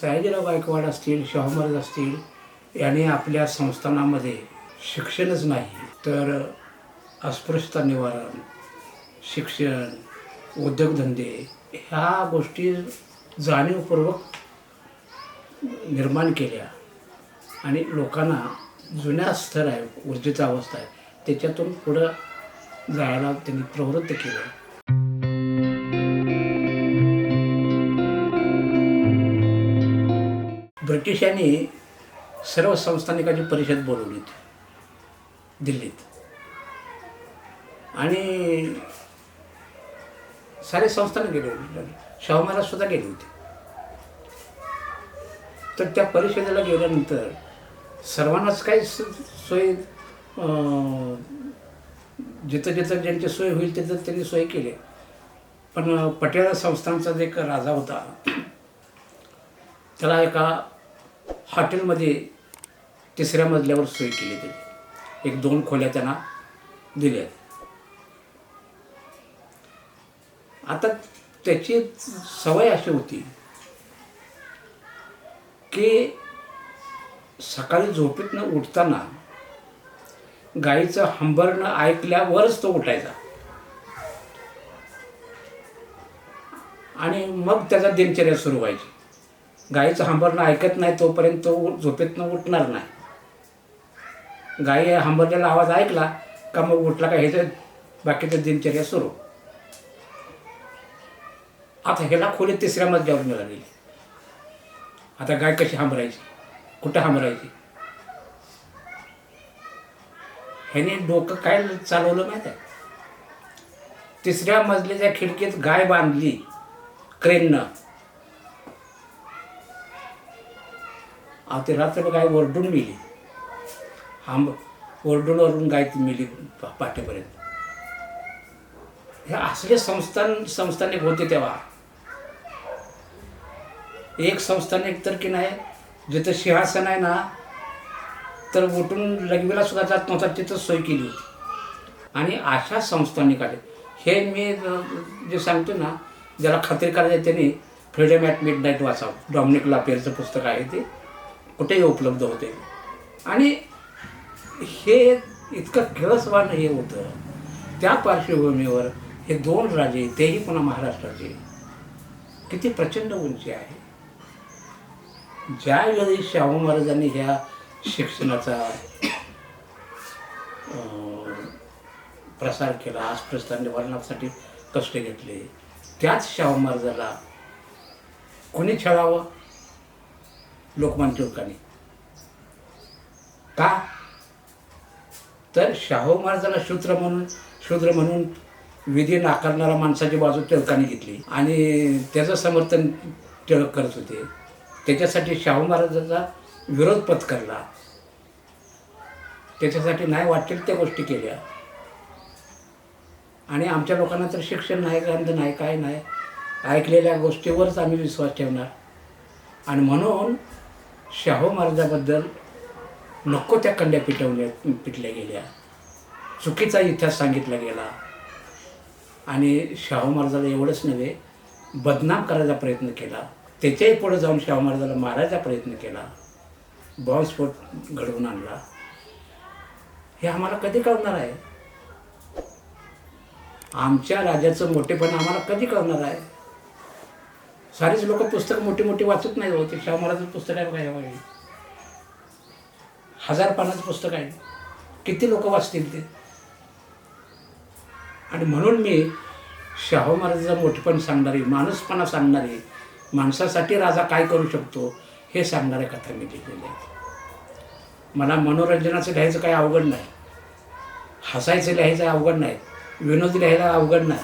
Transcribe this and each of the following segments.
सयाजीराव गायकवाड असतील शाहू महाराज असतील यांनी आपल्या संस्थानामध्ये शिक्षणच नाही. तर अस्पृश्यता निवारण शिक्षण उद्योगधंदे ह्या गोष्टी जाणीवपूर्वक निर्माण केल्या. आणि लोकांना जुन्या स्तर आहे ऊर्जेचा अवस्था आहे त्याच्यातून पुढं जायला त्यांनी प्रवृत्त केलं. ब्रिटिशांनी सर्व संस्थानिकाची परिषद बोलवली होती. दिल्लीत. आणि सारे संस्थान गेले होते. शाहू महाराज सुद्धा गेले होते. तर त्या परिषदेला गेल्यानंतर सर्वांनाच काही सोय जिथं जिथं ज्यांची सोय होईल तिथं त्यांनी सोय केली. पण अं, पटियाला संस्थानचा जे एक राजा होता त्याला एका हॉटेलमध्ये तिसऱ्या मजल्यावर सोय केली त्याची एक दोन खोल्या त्यांना दिल्या. आता त्याची सवय अशी होती की सकाळी झोपेतनं उठताना गाईचं हंबरणं ऐकल्यावरच तो उठायचा. आणि मग त्याचा दिनचर्या सुरू व्हायची. गाईचं हांबरणं ऐकत नाही तोपर्यंत तो झोपेतनं उठणार नाही. गायी हांबरलेला आवाज ऐकला का मग उठला का ह्याचं बाकीचं दिनचर्या सुरू. आता ह्याला खोली तिसऱ्या मजल्यावर मिळालेली आता गाय कशी हांबरायची? कुठं हांबरायची? ह्याने डोकं काय चालवलं माहीत आहे? तिसऱ्या मजल्याच्या खिडकीत गाय बांधली क्रेननं. अहो ते रात्र गाय ओरडून मिली. हांब ओरडून ओरडून गाय ती मिली पाठेपर्यंत. हे असले संस्थान संस्थानिक होते तेव्हा. एक संस्थानिक तर की नाही जिथं सिंहासन आहे ना तर उठून लघवीला सुद्धा जात नव्हता तिथं सोय केली होती. आणि अशा संस्थानिक आले. हे मी जे सांगतो ना ज्याला खात्री करायचं त्यांनी फ्रीडम ॲट मिड नाईट वाचावं. डॉमिनिक लापेरचं पुस्तक आहे ते. कुठेही उपलब्ध होते. आणि हे इतकं किळसवान हे होतं. त्या पार्श्वभूमीवर हे दोन राजे तेही पुन्हा महाराष्ट्राचे. किती प्रचंड उंची आहे. ज्यावेळी शाहू महाराजांनी ह्या शिक्षणाचा अं, प्रसार केला. अस्पृश्यता निवारणासाठी कष्ट घेतले. त्याच शाहू महाराजाला कोणी छळावं? लोकमान टिळकांनी. का? तर शाहू महाराजाला शूद्र म्हणून शूद्र म्हणून विधी नाकारणारा माणसाची बाजू टिळकाने घेतली. आणि त्याचं समर्थन टिळक करत होते. त्याच्यासाठी शाहू महाराजांचा विरोध पत्करला. त्याच्यासाठी नाही वाटेल त्या गोष्टी केल्या. आणि आमच्या लोकांना तर शिक्षण नाही ग्रंथ नाही काय नाही. ऐकलेल्या गोष्टीवरच आम्ही विश्वास ठेवणार. आणि म्हणून शाहू महाराजाबद्दल नको त्या कंड्या पिटवल्या पिटल्या गेल्या. चुकीचा इतिहास सांगितला गेला. आणि शाहू महाराजाला एवढंच नव्हे बदनाम करायचा प्रयत्न केला. त्याच्याही पुढे जाऊन शाहू महाराजाला मारायचा प्रयत्न केला. बॉम्बस्फोट घडवून आणला. हे आम्हाला कधी कळणार आहे? आमच्या राजाचं मोठेपण आम्हाला कधी कळणार आहे? सारीच लोक पुस्तक मोठी मोठी वाचत नाही होते शाहू महाराजांचं पुस्तक आहे बघा हे हजार पानाचं पुस्तक आहे. किती लोक वाचतील ते? आणि म्हणून मी शाहू महाराजांचं मोठेपण सांगणारी माणूसपणा सांगणारी माणसासाठी राजा काय करू शकतो हे सांगणाऱ्या कथा मी लिहिलेल्या आहेत. मला मनोरंजनाचं लिहायचं काही अवघड नाही. हसायचं लिहायचं अवघड नाही. विनोद लिहायला अवघड नाही.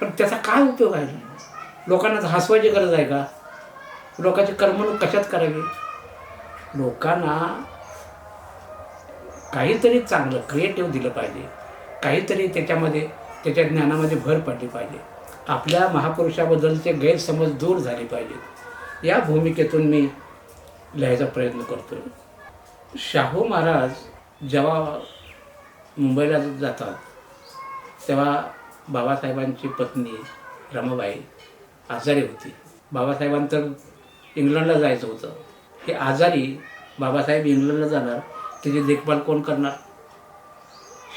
पण त्याचा काय उपयोग आहे? लोकांना हसवायची गरज आहे का? लोकांची कर्मणूक कशात करावी? लोकांना काहीतरी चांगलं क्रिएटिव्ह दिलं पाहिजे. काहीतरी त्याच्यामध्ये त्याच्या ज्ञानामध्ये भर पडली पाहिजे. आपल्या महापुरुषाबद्दलचे गैरसमज दूर झाले पाहिजेत. या भूमिकेतून मी लिहायचा प्रयत्न करतो. शाहू महाराज जेव्हा मुंबईला जातात तेव्हा बाबासाहेबांची पत्नी रमाबाई आजारी होती. बाबासाहेबांतर इंग्लंडला जायचं होतं. हे आजारी बाबासाहेब इंग्लंडला जाणार त्याची देखभाल कोण करणार?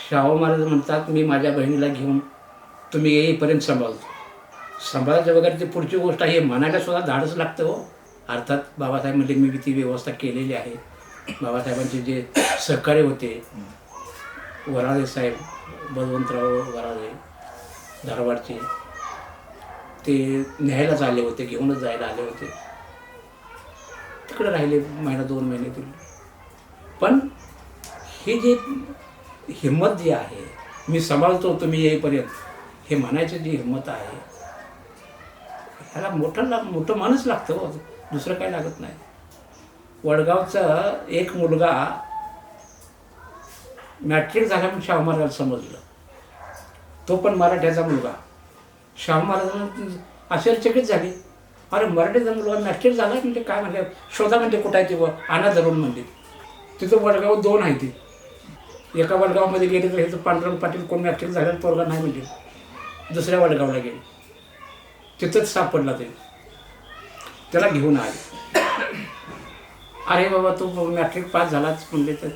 शाहू महाराज म्हणतात मी माझ्या बहिणीला घेऊन तुम्ही येईपर्यंत सांभाळतो. सांभाळायचं वगैरे ती पुढची गोष्ट आहे हे म्हणायला सुद्धा धाडच लागतं हो. अर्थात बाबासाहेब म्हणजे मी ती व्यवस्था केलेली आहे. बाबासाहेबांचे जे सहकार्य होते वराळे साहेब बलवंतराव वराळे धारवाडचे ते न्यायलाच आले होते घेऊनच जायला आले होते. तिकडे राहिले महिना दोन महिने तुम्ही पण हे जे हिंमत जी आहे मी सांभाळतो तुम्ही येईपर्यंत हे म्हणायची जी हिंमत आहे ह्याला मोठं ला मोठं माणूस लागतं हो. दुसरं काही लागत नाही. वडगावचा एक मुलगा मॅट्रिक झाल्यापेक्षा आम्हाला समजलं. तो पण मराठ्याचा मुलगा. शाहू महाराजांना आश्चर्यचकित झाले. अरे मराठी मुलगा मॅट्रिक झाला म्हणजे काय म्हणले शोधा म्हणजे कुठं आहे ते व आणा धरून म्हणजे तिथं वडगाव दोन आहे ते. एका वडगावमध्ये गेले तर हे तर पांडुरंग पाटील कोण मॅट्रिक झालं पोरगा नाही म्हणजे दुसऱ्या वडगावला गेले. तिथंच सापडला ते. त्याला घेऊन आले. अरे बाबा तू मॅट्रिक पास झालाच म्हणले तर.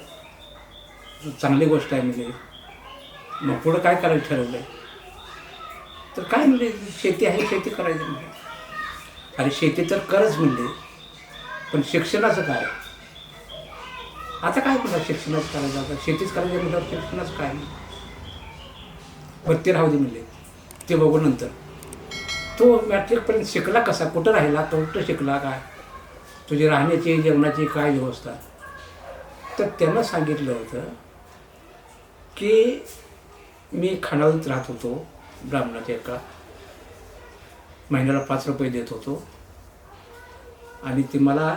चांगली गोष्ट आहे म्हणजे. मग पुढं काय करायचं ठरवलं आहे तर काय म्हणले शेती आहे शेती करायची म्हणजे अरे शेती तर करच म्हणले पण शिक्षणाचं काय? आता काय म्हणतात शिक्षणाचं करायचं? आता शेतीच करायचं म्हणतात शिक्षणाचं काय? बरं राहू दे म्हणले ते बघू नंतर. तो मॅट्रिकपर्यंत शिकला कसा? कुठं राहिला? तो कुठं शिकला काय? तुझी राहण्याची जेवणाची काय व्यवस्था? तर त्यांना सांगितलं होतं की मी खाणावळीत राहत होतो. ब्राह्मणाच्या एका महिन्याला पाच रुपये देत होतो. आणि ती मला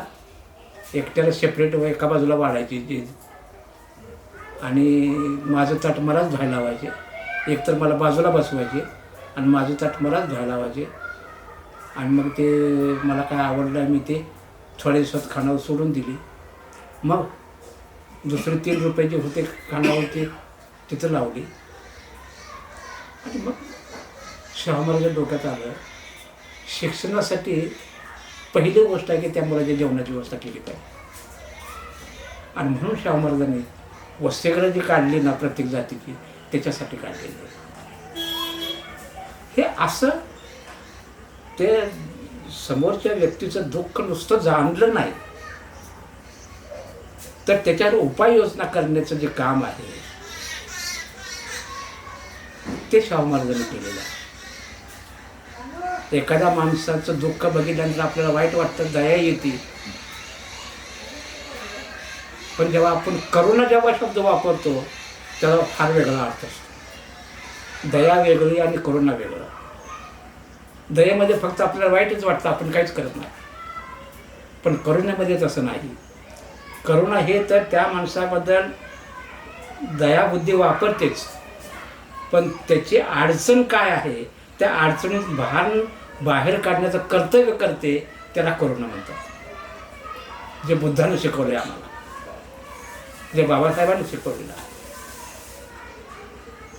एकट्याला सेपरेट एका बाजूला वाढायची ती आणि माझं ताट मलाच धुवायला लावायचे. एकतर मला बाजूला बसवायचे आणि माझं ताट मलाच धुवायला लावायचे. आणि मग ते मला काय आवडलं मी ते थोड्या दिवसात खानावर सोडून दिली. मग दुसरे तीन रुपये जे होते खानावर ते तिथं लावली. आणि मग शाहू महाराजा डोक्यात आलं. शिक्षणासाठी पहिली गोष्ट आहे की त्या मुलाच्या जेवणाची व्यवस्था केली पाहिजे. आणि म्हणून शाहू महाराजांनी वसतिगृह जी काढली ना प्रत्येक जातीची त्याच्यासाठी काढलेली हे असं ते समोरच्या व्यक्तीचं दुःख नुसतं जाणलं नाही. तर त्याच्यावर उपाययोजना करण्याचं जे काम आहे ते शाहू महाराजांनी केलेलं आहे. एखाद्या माणसाचं दुःख बघितल्यानंतर आपल्याला वाईट वाटतं दया येते. पण जेव्हा आपण करुणा जेव्हा शब्द वापरतो तेव्हा फार वेगळा अर्थ असतो. दया वेगळी आणि करुणा वेगळा. दयेमध्ये फक्त आपल्याला वाईटच वाटतं आपण काहीच करत नाही. पण करुण्यामध्ये तसं नाही. करुणा हे तर त्या माणसाबद्दल दयाबुद्धी वापरतेच. पण त्याची अडचण काय आहे? त्या अडचणीत भान बाहेर काढण्याचं कर्तव्य करते त्याला करुणा म्हणतात. जे बुद्धानं शिकवले आम्हाला. जे बाबासाहेबांनी शिकवलेलं आहे.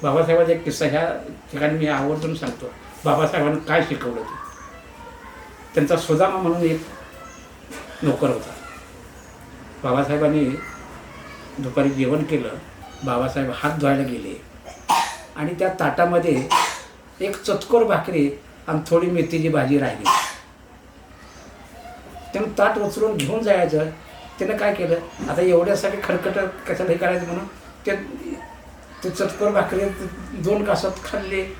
बाबासाहेबांचा एक किस्सा ह्या ठिकाणी मी आवर्जून सांगतो. बाबासाहेबांनी काय शिकवलं ते? त्यांचा सुदामा म्हणून एक नोकर होता. बाबासाहेबांनी दुपारी जेवण केलं बाबासाहेब हात धुवायला गेले. आणि त्या ताटामध्ये एक चतकोर भाकरी आणि थोडी मेथीची भाजी राहिली. त्यानं ताट उचलून घेऊन जायचं. त्यानं काय केलं? आता एवढ्यासाठी खडखट कशाला हे करायचं म्हणून? ते ते चटकर भाकरी दोन कासात खाल्ले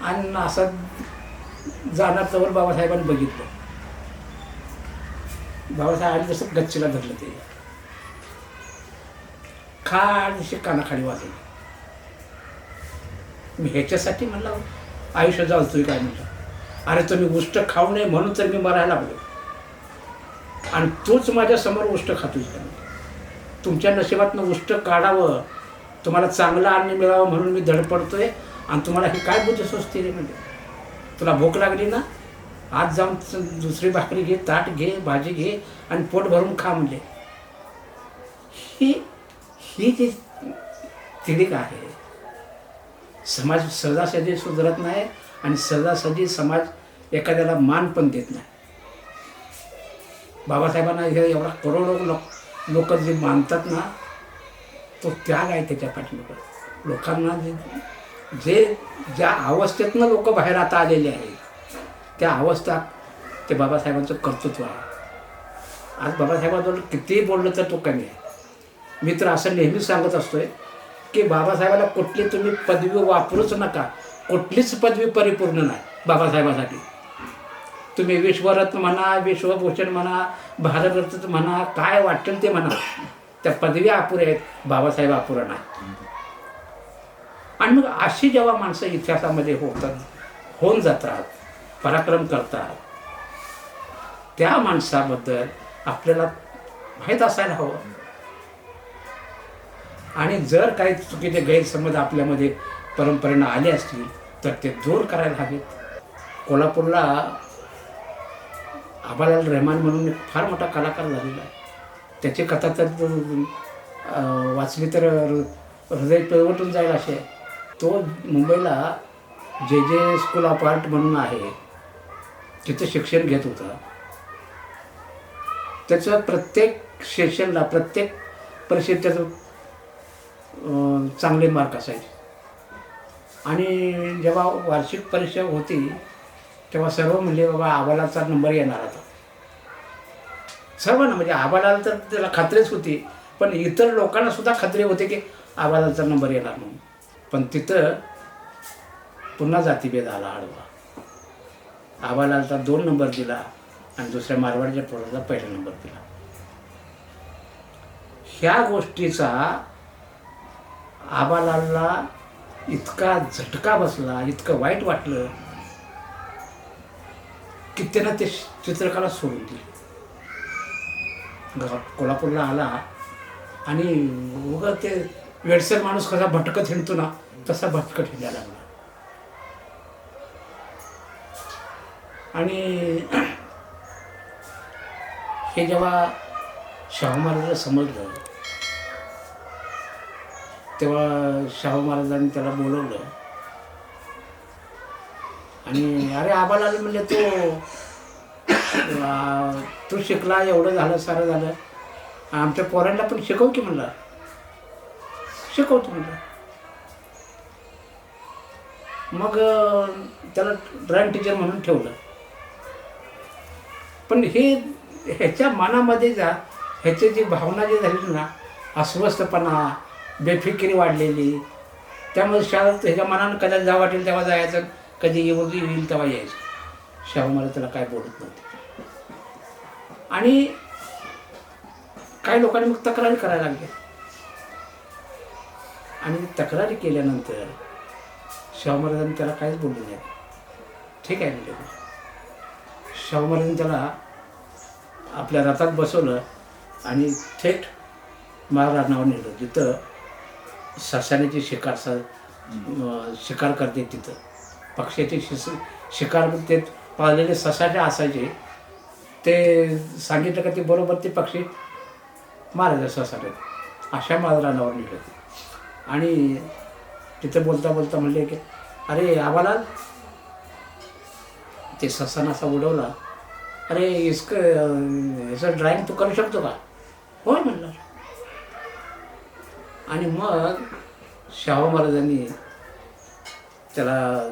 आणि असं जाणार तवर बाबासाहेबांनी बघितलं. बाबासाहेब आणि जसं गच्चीला धरलं ते. खाडशी कानाखाडी वाजवली. मी ह्याच्यासाठी म्हणलं आयुष्य जाळतोय काय म्हणलं? अरे तुम्ही उष्ट खाऊ नये म्हणून तर मी मरायला लागलो. आणि तूच माझ्यासमोर उष्ट खातोय का तुमच्या नशिबातनं उष्ट काढावं. तुम्हाला चांगलं अन्न मिळावं म्हणून मी धडपडतोय. आणि तुम्हाला हे काय बुद्धी सुचते रे म्हणजे? तुला भूक लागली ना? आज जाऊन दुसरी भाकरी घे ताट घे भाजी घे आणि पोट भरून खा म्हणजे ही ही जी तिडीक आहे समाज सहजासहजी सुधारत नाही. आणि सहजासहजी समाज एखाद्याला मान पण देत नाही. बाबासाहेबांना हे एवढा करोडो लोक लोक जे मानतात ना तो त्याग आहे त्याच्या पाठीमागं. लोकांना जे जे ज्या अवस्थेतनं लोक बाहेर आता आलेले आहेत त्या अवस्था ते बाबासाहेबांचं कर्तृत्व आहे. आज बाबासाहेबांबद्दल कितीही बोललं तर तो कमी आहे. मी तर असं नेहमीच सांगत असतोय की बाबासाहेबाला कुठली तुम्ही पदवी वापरूच नका. कुठलीच पदवी परिपूर्ण नाही बाबासाहेबासाठी. तुम्ही विश्वरत्न म्हणा विश्वभूषण म्हणा भारतरत्न म्हणा काय वाटेल ते म्हणा त्या पदवी अपुऱ्या आहेत बाबासाहेब अपुरा नाही. आणि मग अशी जेव्हा माणसं इतिहासामध्ये होतात होऊन जातात पराक्रम करतात त्या माणसाबद्दल आपल्याला माहीत असायला हवं. आणि जर काही चुकीचे गैरसमज आपल्यामध्ये परंपरेनं आले असतील तर ते दूर करायला हवेत. कोल्हापूरला आबालाल रहमान म्हणून एक फार मोठा कलाकार झालेला आहे. त्याची कथा तर वाचली तर हृदय पिळवटून जाईल असे. तो मुंबईला जे जे स्कूल ऑफ आर्ट म्हणून आहे तिथं शिक्षण घेत होता. त्याचं प्रत्येक सेशनला प्रत्येक परीक्षेत त्याचं चांगले मार्क असायचे. आणि जेव्हा वार्षिक परीक्षा होती तेव्हा सर्व म्हणजे बाबा आबालाचा नंबर येणार आता सर्वांना म्हणजे आबाला तर त्याला खात्रीच होती पण इतर लोकांना सुद्धा खात्री होती की आबालाचा नंबर येणार म्हणून. पण तिथं पुन्हा जातीभेद आला आडवा. आबालालचा दोन नंबर दिला आणि दुसऱ्या मारवाडीच्या पोराला पहिला नंबर दिला. ह्या गोष्टीचा आबालालला इतका झटका बसला इतकं वाईट वाटलं की त्यानं ते चित्रकला सोडून दिली. कोल्हापूरला आला आणि उगा ते वेडसर माणूस कसा भटकत हिंडतो ना तसा भटकत हिंडायला लागला. आणि हे जेव्हा शाहू महाराजांना समजलं तेव्हा शाहू महाराजांनी त्याला बोलवलं. आणि अरे आबाला म्हणजे तो तू शिकला एवढं झालं सारं झालं. आमच्या पोरांना पण शिकव की म्हणलं. शिकवतो म्हणलं. मग त्याला ड्रॉइंग टीचर म्हणून ठेवलं. पण हे ह्याच्या मनामध्ये जा ह्याची जी भावना जी झाली ना अस्वस्थपणा बेफिकिरी वाढलेली. त्यामुळे शाळेत ह्याच्या मनानं कदाचित जा वाटेल तेव्हा जायचं कधी येऊन येईल तेव्हा यायचं. शाहू मला त्याला काय बोलत नव्हते. आणि काही लोकांनी मग तक्रारी करायला लागल्या आणि तक्रारी केल्यानंतर शाहू महाराजांनी त्याला काहीच बोलले नाही ठीक आहे म्हणजे. शाहू महाराजांनी त्याला आपल्या रथात बसवलं आणि थेट महाराणावर नेलं. जिथं ससाण्याची शिकार स शिकार करते तिथं. पक्ष्याची शिस शिकार ते पाळलेले ससाटे असायचे. ते सांगितलं का ते बरोबर ते पक्षी मारायचे ससाटे अशा महाराणावर नेलं आणि तिथं बोलता बोलता म्हणले की अरे आम्हाला ते ससान असा उडवला अरे इसक याचं ड्रॉइंग तू करू शकतो का? होय म्हणलं. आणि मग शाहू महाराजांनी त्याला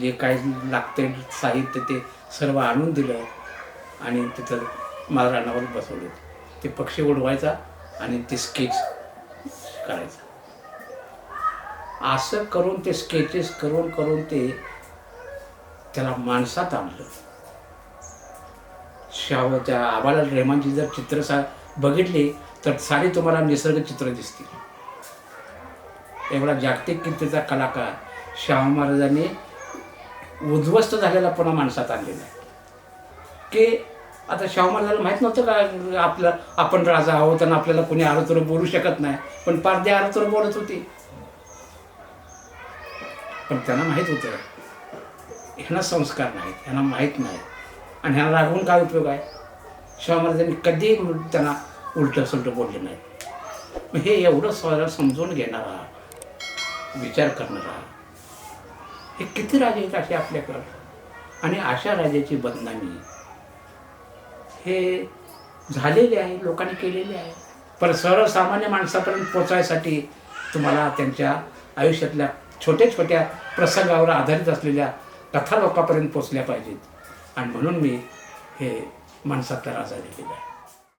जे काही लागते साहित्य ते सर्व आणून दिलं आणि तिथं महाराणावर बसवलं. ते पक्षी उडवायचा आणि ते स्केच करायचा. असं करून ते स्केचेस करून करून ते त्याला माणसात आणलं. शाहू त्या आबाला रेहमानची जर चित्र सा बघितली तर सारी तुम्हाला निसर्ग चित्र दिसतील. एवढा जागतिक कीर्तीचा कलाकार शाहू महाराजांनी उद्ध्वस्त झालेला पुन्हा माणसात आणलेला आहे. की आता शाहू महाराजांना माहीत नव्हतं का आपलं आपण राजा आहोत आणि आपल्याला कोणी आरोतुर बोलू शकत नाही पण पारदे आरोतुर बोलत होती. पण त्यांना माहीत होतं ह्यांना संस्कार नाहीत ह्यांना माहीत नाही आणि ह्यांना रागवून काय उपयोग आहे? शाहू महाराजांनी कधी त्यांना उलटं सुलटं बोलले नाही मग हे एवढं स्वतः समजून घेणारा विचार करणार आहे हे किती राजे आहेत असे आपल्याकडं? आणि अशा राजाची बदनामी हे झालेली आहे लोकांनी केलेली आहे. पण सर्वसामान्य माणसापर्यंत पोचायसाठी तुम्हाला त्यांच्या आयुष्यातल्या छोट्या छोट्या प्रसंगावर आधारित असलेल्या कथा लोकांपर्यंत पोचल्या पाहिजेत. आणि म्हणून मी हे माणसातला राजा दिलेला आहे.